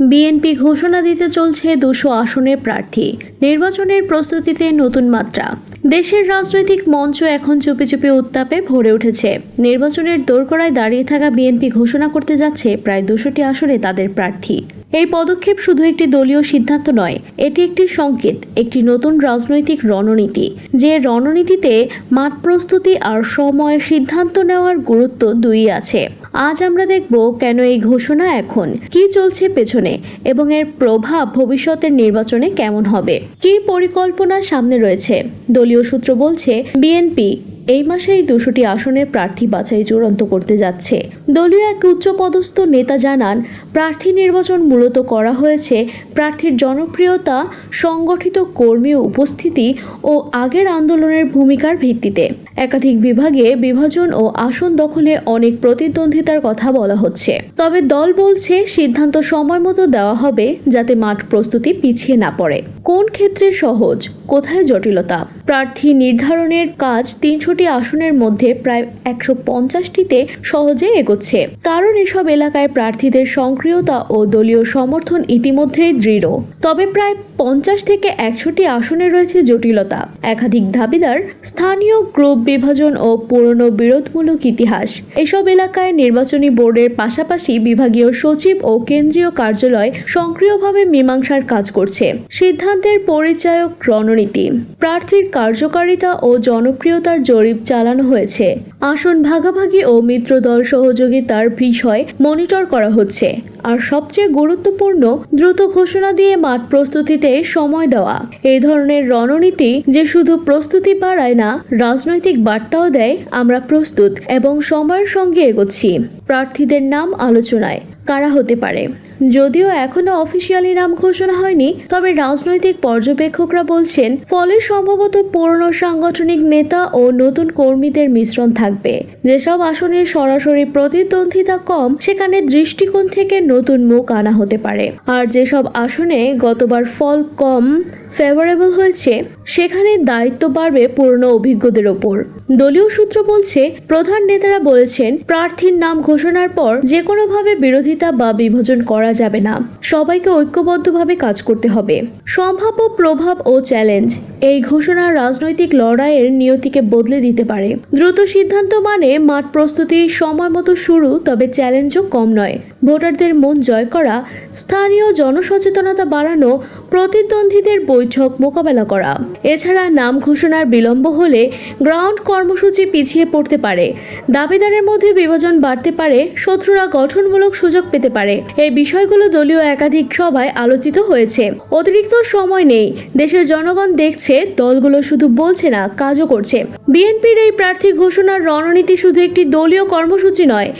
BNP ঘোষণা দিতে চলছে দুশো আসনের প্রার্থী। নির্বাচনের প্রস্তুতিতে নতুন মাত্রা। দেশের রাজনৈতিক মঞ্চ এখন চুপি চুপি উত্তাপে ভরে উঠেছে। নির্বাচনের দোরগোড়ায় দাঁড়িয়ে থাকা বিএনপি ঘোষণা করতে যাচ্ছে প্রায় দুশোটি আসনে তাদের প্রার্থী। এই পদক্ষেপ শুধু একটি দলীয় সিদ্ধান্ত নয়, এটি একটি সংকেত, একটি নতুন রাজনৈতিক রণনীতি, যে রণনীতিতে মাঠ প্রস্তুতি আর সময়ের সিদ্ধান্ত নেওয়ার গুরুত্ব দুই আছে। আজ আমরা দেখব কেন এই ঘোষণা এখন, কি চলছে পেছনে, এবং এর প্রভাব ভবিষ্যতের নির্বাচনে কেমন হবে। কি পরিকল্পনা সামনে রয়েছে? দলীয় সূত্র বলছে, বিএনপি এই মাসেই দুশোটি আসনের প্রার্থী বাছাই চূড়ান্ত করতে যাচ্ছে। দলীয় এক উচ্চপদস্থ নেতা জানান, প্রার্থী নির্বাচন মূলত করা হয়েছে প্রার্থীর জনপ্রিয়তা, সংগঠিত কর্মী উপস্থিতি ও আগের আন্দোলনের ভূমিকার ভিত্তিতে। একাধিক বিভাগে বিভাজন ও আসন দখলে অনেক প্রতিদ্বন্দ্বিতার কথা বলা হচ্ছে। তবে দল বলছে সিদ্ধান্ত সময় মতো দেওয়া হবে যাতে মাঠ প্রস্তুতি পিছিয়ে না পড়ে। কোন ক্ষেত্রে সহজ? কোথায় জটিলতা? প্রার্থী নির্ধারণের কাজ তিনশোটি আসনের মধ্যে প্রায় একশো পঞ্চাশটিতে সহজে এগোচ্ছে। কারণ এসব এলাকায় প্রার্থীদের সক্রিয়তা ও দলীয় সমর্থন ইতিমধ্যেই দৃঢ়। তবে প্রায় পঞ্চাশ থেকে একশোটি আসনে রয়েছে জটিলতা। একাধিক দাবিদার, স্থানীয় গ্রুপ বিভাজন ও পুরনো বিরোধমূলক ইতিহাস। এসব এলাকায় নির্বাচনী বোর্ডের পাশাপাশি বিভাগীয় সচিব ও কেন্দ্রীয় কার্যালয় সক্রিয়ভাবে মীমাংসার কাজ করছে। সিদ্ধান্তের পরিচায়ক রণনীতি। প্রার্থীর কার্যকারিতা ও জনপ্রিয়তার জরিপ চালানো হয়েছে। আসন ভাগাভাগি ও মিত্রদল সহযোগিতার বিষয় মনিটর করা হচ্ছে। আর সবচেয়ে গুরুত্বপূর্ণ, দ্রুত ঘোষণা দিয়ে মাঠ প্রস্তুতিতে সময় দেওয়া। এই ধরনের রণনীতি যে শুধু প্রস্তুতি বাড়ায় না, রাজনৈতিক বার্তাও দেয়, আমরা প্রস্তুত এবং সময়ের সঙ্গে এগোচ্ছি। প্রার্থীদের নাম আলোচনায়, কারা হতে পারে? যদিও এখনও অফিসিয়ালি নাম ঘোষণা হয়নি, তবে রাজনৈতিক পর্যবেক্ষকরা বলছেন, ফলে সম্ভবত পুরনো সাংগঠনিক নেতা ও নতুন কর্মীদের মিশ্রণ থাকবে। যেসব আসনের সরাসরি প্রতিদ্বন্দ্বিতা কম, সেখানে দৃষ্টিকোণ থেকে নতুন মুখ আনা হতে পারে। আর যেসব আসনে গতবার ফল কম ফেভারেবল হয়েছে সেখানে দায়িত্ব বাড়বে পুরনো অভিজ্ঞদের ওপর। দলীয় সূত্র বলছে, প্রধান নেতারা বলেছেন, প্রার্থীর নাম ঘোষণার পর যে কোনোভাবে বিরোধিতা বা বিভাজন করা যাবে না। সবাইকে ঐক্যবদ্ধভাবে কাজ করতে হবে। সম্ভাব্য প্রভাব ও চ্যালেঞ্জ এই ঘোষণা রাজনৈতিক লড়াইয়ের নিয়তিকে বদলে দিতে পারে। দ্রুত সিদ্ধান্ত মানে মাঠ প্রস্তুতি সময় মতো শুরু, তবে চ্যালেঞ্জও কম নয়। ভোটারদের মন জয় করা, স্থানীয় জনসচেতনতা বাড়ানো, প্রতিদ্বন্দ্বীদের বৈঠক মোকাবেলা করা। এছাড়া নাম ঘোষণার বিলম্ব হলে গ্রাউন্ড কর্মসূচি পিছিয়ে পড়তে পারে। দাবিদারের মধ্যে বিভাজন বাড়তে পারে, শত্রুরা গঠনমূলক সুযোগ পেতে পারে। এই বিষয়গুলো দলীয় একাধিক সভায় আলোচিত হয়েছে। অতিরিক্ত সময় নেই। দেশের জনগণ দেখছে, দলগুলো শুধু বলছে না, কাজও করছে। বিএনপির এই প্রার্থী ঘোষণার রণনীতি শুধু একটি দলীয় কর্মসূচি নয়,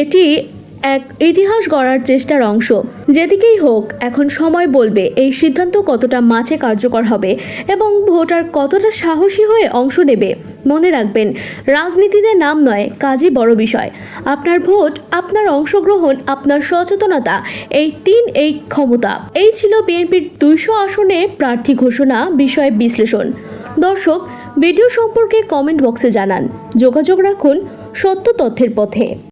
এটি এক ইতিহাস গড়ার চেষ্টার অংশ। যেদিকেই হোক, এখন সময় বলবে এই সিদ্ধান্ত কতটা মাঠে কার্যকর হবে এবং ভোটার কতটা সাহসী হয়ে অংশ নেবে। মনে রাখবেন, রাজনীতিতে নাম নয়, কাজই বড় বিষয়। আপনার ভোট, আপনার অংশগ্রহণ, আপনার সচেতনতা, এই তিন এই ক্ষমতা। এই ছিল বিএনপির দুইশো আসনে প্রার্থী ঘোষণা, বিষয়ে বিশ্লেষণ। দর্শক, ভিডিও সম্পর্কে কমেন্ট বক্সে জানান। যোগাযোগ রাখুন সত্য তথ্যের পথে।